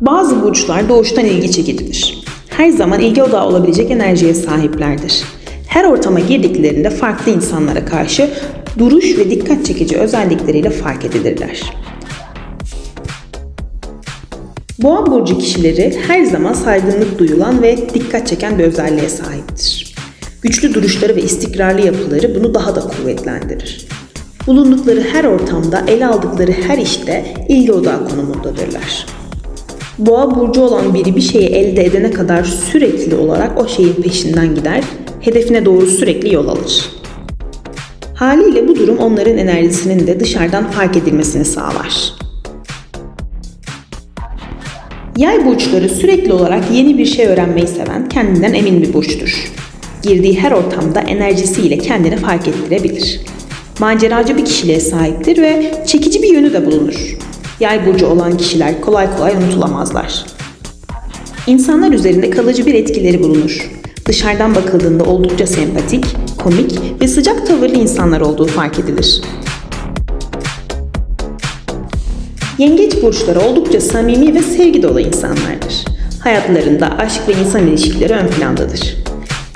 burçlar doğuştan ilgi çekicidir. Her zaman ilgi odağı olabilecek enerjiye sahiplerdir. Her ortama girdiklerinde farklı insanlara karşı duruş ve dikkat çekici özellikleriyle fark edilirler. Boğa burcu kişileri her zaman saygınlık duyulan ve dikkat çeken bir özelliğe sahiptir. Güçlü duruşları ve istikrarlı yapıları bunu daha da kuvvetlendirir. Bulundukları her ortamda, ele aldıkları her işte ilgi odağı konumundadırlar. Boğa burcu olan biri bir şeyi elde edene kadar sürekli olarak o şeyin peşinden gider, hedefine doğru sürekli yol alır. Haliyle bu durum onların enerjisinin de dışarıdan fark edilmesini sağlar. Yay burçları sürekli olarak yeni bir şey öğrenmeyi seven, kendinden emin bir burçtur. Girdiği her ortamda enerjisiyle kendini fark ettirebilir. Maceracı bir kişiliğe sahiptir ve çekici bir yönü de bulunur. Yay burcu olan kişiler kolay kolay unutulamazlar. İnsanlar üzerinde kalıcı bir etkileri bulunur. Dışarıdan bakıldığında oldukça sempatik, komik ve sıcak tavırlı insanlar olduğu fark edilir. Yengeç burçları oldukça samimi ve sevgi dolu insanlardır. Hayatlarında aşk ve insan ilişkileri ön plandadır.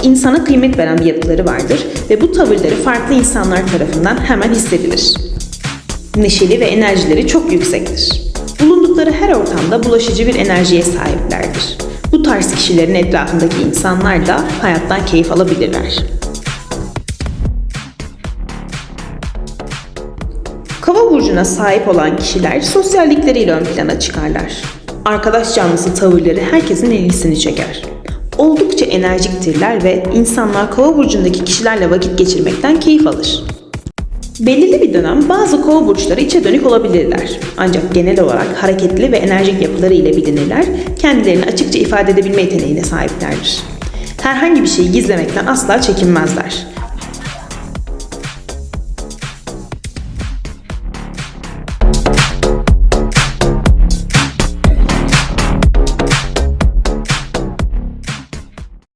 İnsana kıymet veren bir yapıları vardır ve bu tavırları farklı insanlar tarafından hemen hissedilir. Neşeli ve enerjileri çok yüksektir. Bulundukları her ortamda bulaşıcı bir enerjiye sahiplerdir. Bu tarz kişilerin etrafındaki insanlar da hayattan keyif alabilirler. Kova burcuna sahip olan kişiler sosyallikleriyle ön plana çıkarlar. Arkadaş canlısı tavırları herkesin ilgisini çeker. Oldukça enerjiktirler ve insanlar kova burcundaki kişilerle vakit geçirmekten keyif alır. Belirli bir dönem bazı kova burçları içe dönük olabilirler. Ancak genel olarak hareketli ve enerjik yapıları ile bilinirler, kendilerini açıkça ifade edebilme yeteneğine sahiplerdir. Herhangi bir şeyi gizlemekten asla çekinmezler.